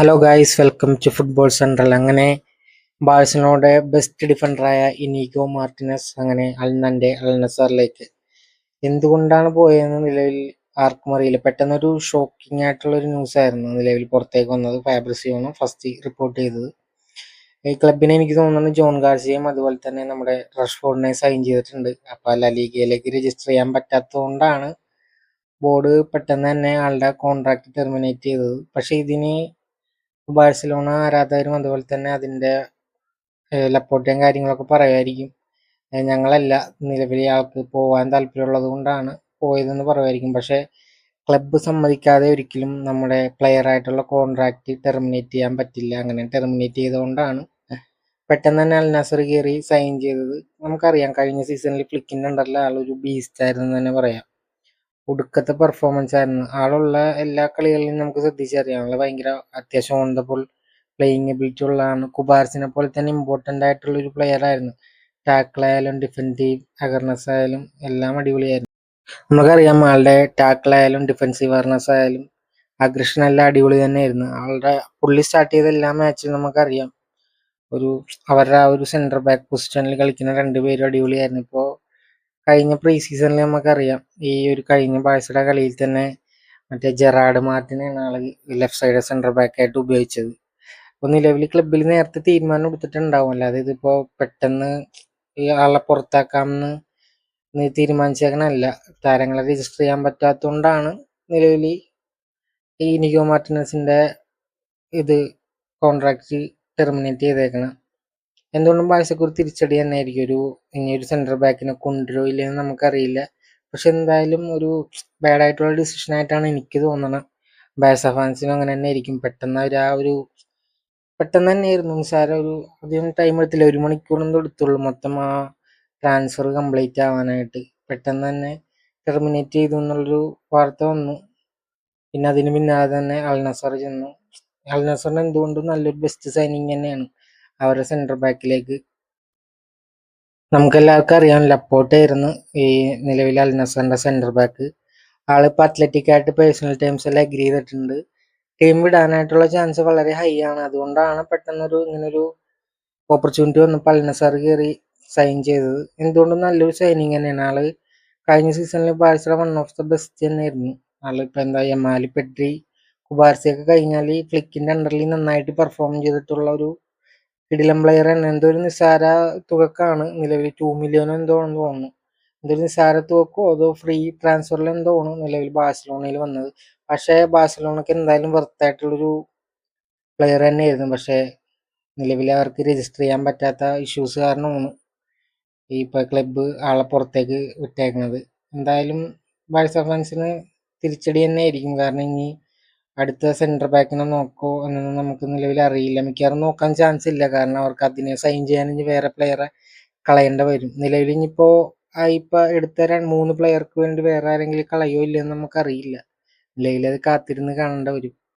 Hello guys welcome to football central അങ്ങനെ ബാഴ്സലോണയുടെ best ഡിഫൻഡറായ Inigo Martinez അങ്ങനെ അൽനന്റെ അൽനസറിലേക്ക് എന്തുകൊണ്ടാണ് പോയതെന്ന് നിലവിൽ ആർക്കും അറിയില്ല. പെട്ടെന്നൊരു ഷോക്കിംഗ് ആയിട്ടുള്ള ഒരു ന്യൂസ് ആയിരുന്നു നിലവിൽ പുറത്തേക്ക് വന്നത്. ഫാബ്രിസിയോണ് ഫസ്റ്റ് റിപ്പോർട്ട് ചെയ്തത്. ഈ ക്ലബിനെ എനിക്ക് തോന്നുന്നു ജോൺ ഗാർസിയും അതുപോലെ തന്നെ നമ്മുടെ റഷ്ഫോർഡിനെ സൈൻ ചെയ്തിട്ടുണ്ട്. അപ്പോൾ ലീഗയിലേക്ക് രജിസ്റ്റർ ചെയ്യാൻ പറ്റാത്തതുകൊണ്ടാണ് ബോർഡ് പെട്ടെന്ന് തന്നെ ആളുടെ കോൺട്രാക്ട് ടെർമിനേറ്റ് ചെയ്തത്. പക്ഷേ ഇതിന് ബാഴ്സലോണ ആരാധകരും അതുപോലെ തന്നെ അതിന്റെ ലപ്പോട്ടയും കാര്യങ്ങളൊക്കെ പറയുമായിരിക്കും. ഞങ്ങളല്ല നിലവിലെ ആൾക്ക് പോകാൻ താല്പര്യമുള്ളത് കൊണ്ടാണ് പോയതെന്ന് പറയുമായിരിക്കും. പക്ഷേ ക്ലബ്ബ് സമ്മതിക്കാതെ ഒരിക്കലും നമ്മുടെ പ്ലെയർ ആയിട്ടുള്ള കോൺട്രാക്റ്റ് ടെർമിനേറ്റ് ചെയ്യാൻ പറ്റില്ല. അങ്ങനെ ടെർമിനേറ്റ് ചെയ്തുകൊണ്ടാണ്. പെട്ടെന്ന് തന്നെ അൽനാസർ കയറി സൈൻ ചെയ്തത്. നമുക്കറിയാം കഴിഞ്ഞ സീസണിൽ ഫ്ലിക്കിന്റെ അണ്ടറിൽ ആളൊരു ബീസ്റ്റ് ആയിരുന്നു തന്നെ പറയാം. ഒടുക്കത്തെ പെർഫോമൻസ് ആയിരുന്നു. ആളുള്ള എല്ലാ കളികളിലും നമുക്ക് ശ്രദ്ധിച്ചറിയാം ആളെ ഭയങ്കര അത്യാവശ്യം on the ball playing ability ഉള്ളതാണ്. കുബാർസിനെ പോലെ തന്നെ ഇമ്പോർട്ടന്റ് ആയിട്ടുള്ള ഒരു പ്ലെയർ ആയിരുന്നു. ടാക്കിൾ ആയാലും ഡിഫൻസീവ് അഗർനെസ് ആയാലും എല്ലാം അടിപൊളിയായിരുന്നു. നമുക്കറിയാം ആളുടെ ടാക്കിൾ ആയാലും ഡിഫൻസീവ് അവർനെസ് ആയാലും അഗ്രഷൻ എല്ലാം അടിപൊളി തന്നെയായിരുന്നു. ആളുടെ പുള്ളി സ്റ്റാർട്ട് ചെയ്ത എല്ലാ മാച്ചും നമുക്കറിയാം. ഒരു അവരുടെ ആ ഒരു സെന്റർ ബാക്ക് പൊസിഷനിൽ കളിക്കുന്ന രണ്ടുപേരും അടിപൊളിയായിരുന്നു. ഇപ്പോൾ കഴിഞ്ഞ പ്രീ സീസണിൽ നമുക്കറിയാം. ഈ ഒരു കഴിഞ്ഞ ബാഴ്സയുടെ കളിയിൽ തന്നെ മറ്റേ ജെറാഡ് മാർട്ടിനെയാണ് ആൾ ലെഫ്റ്റ് സൈഡ് സെന്റർ ബാക്കായിട്ട് ഉപയോഗിച്ചത്. അപ്പോൾ നിലവിൽ ക്ലബിൽ നേരത്തെ തീരുമാനം എടുത്തിട്ടുണ്ടാവും. അല്ലാതെ ഇതിപ്പോൾ പെട്ടെന്ന് ഈ ആളെ പുറത്താക്കാമെന്ന് നീ തീരുമാനിച്ചേക്കണല്ല താരങ്ങളെ രജിസ്റ്റർ ചെയ്യാൻ പറ്റാത്തതുകൊണ്ടാണ് നിലവിൽ ഈ നിഗോ മാർട്ടിനസിന്റെ ഇത് കോൺട്രാക്റ്റ് ടെർമിനേറ്റ് ചെയ്തേക്കണം എന്തുകൊണ്ടും ഒരു തിരിച്ചടി തന്നെ ആയിരിക്കും ഒരു ഇനി ഒരു സെന്റർ ബാക്കിനെ കൊണ്ടുവരുമോ ഇല്ലെന്ന് നമുക്കറിയില്ല. പക്ഷെ എന്തായാലും ഒരു ബാഡ് ആയിട്ടുള്ള ഡിസിഷൻ ആയിട്ടാണ് എനിക്ക് തോന്നുന്നത് ബാഴ്സ ഫാൻസിനും അങ്ങനെ തന്നെ ആയിരിക്കും പെട്ടെന്ന് അവർ ആ ഒരു പെട്ടെന്ന് തന്നെയായിരുന്നു. നിസ്സാരം ഒരു അധികം ടൈം എടുത്തില്ല. ഒരു മണിക്കൂറൊന്നും എടുത്തുള്ളൂ. മൊത്തം ആ ട്രാൻസ്ഫർ കംപ്ലീറ്റ് ആവാനായിട്ട്. പെട്ടെന്ന് തന്നെ ടെർമിനേറ്റ് ചെയ്തു എന്നുള്ളൊരു വാർത്ത വന്നു. പിന്നെ അതിന് പിന്നാലെ തന്നെ അൽ നസർ ചെന്നു. അൽ നസറിന് എന്തുകൊണ്ടും നല്ലൊരു ബെസ്റ്റ് സൈനിങ് തന്നെയാണ്. അവരുടെ സെന്റർ ബാക്കിലേക്ക് നമുക്കെല്ലാവർക്കും അറിയാം ലപ്പോട്ടായിരുന്നു ഈ നിലവിൽ അൽ നസറിന്റെ സെന്റർ ബാക്ക് ആളിപ്പോൾ അത്ലറ്റിക് ആയിട്ട് പേഴ്സണൽ ടൈംസ് എല്ലാം അഗ്രി ചെയ്തിട്ടുണ്ട്. ടീം വിടാനായിട്ടുള്ള ചാൻസ് വളരെ ഹൈ ആണ്. അതുകൊണ്ടാണ് പെട്ടെന്നൊരു ഇങ്ങനൊരു ഓപ്പർച്യൂണിറ്റി വന്നപ്പോൾ അൽ നസർ കയറി സൈൻ ചെയ്തത്. എന്തുകൊണ്ടും നല്ലൊരു സൈനിങ് തന്നെയാണ്. ആൾ കഴിഞ്ഞ സീസണിൽ Barca one of the best തന്നെയായിരുന്നു. ആളിപ്പോൾ എന്താ യമാലി പെട്രി കുബാർസിയൊക്കെ കഴിഞ്ഞാൽ ഈ ഫ്ലിക്കിന്റെ അണ്ടറിൽ നന്നായിട്ട് പെർഫോം ചെയ്തിട്ടുള്ള ഒരു കിടിലം പ്ലെയർ തന്നെ. എന്തോ ഒരു നിസ്സാര തുകക്കാണ് നിലവിൽ. ടു മില്യണോ എന്തോ ആണെന്ന് തോന്നുന്നു. എന്തൊരു നിസ്സാര തുകക്കോ അതോ ഫ്രീ ട്രാൻസ്ഫറിൽ എന്തോ ആണ് നിലവിൽ ബാഴ്സലോണയിൽ വന്നത്. പക്ഷേ ബാഴ്സലോണക്ക് എന്തായാലും വെർത്തായിട്ടുള്ളൊരു പ്ലെയർ തന്നെയായിരുന്നു. പക്ഷേ നിലവിൽ അവർക്ക് രജിസ്റ്റർ ചെയ്യാൻ പറ്റാത്ത ഇഷ്യൂസ് കാരണമാണ് ഈ ഇപ്പോൾ ക്ലബ്ബ് ആളെ പുറത്തേക്ക് വിട്ടേക്കുന്നത് എന്തായാലും ബാഴ്സ ഫാൻസിന് തിരിച്ചടി തന്നെ ആയിരിക്കും കാരണം ഇനി അടുത്ത സെന്റർ ബാക്കിനെ നോക്കോ എന്നൊന്നും നമുക്ക് നിലവിൽ അറിയില്ല. മിക്കവാറും നോക്കാൻ ചാൻസ് ഇല്ല. കാരണം അവർക്ക് അതിനെ സൈൻ ചെയ്യാൻ ഇനി വേറെ പ്ലെയറെ കളയേണ്ട വരും. നിലവിൽ ഇനിയിപ്പോൾ ഇപ്പോൾ എടുത്ത മൂന്ന് പ്ലെയർക്ക് വേണ്ടി വേറെ ആരെങ്കിലും കളയോ ഇല്ലയെന്ന് നമുക്കറിയില്ല. നിലവിൽ അത് കാത്തിരുന്ന് കാണേണ്ട വരും.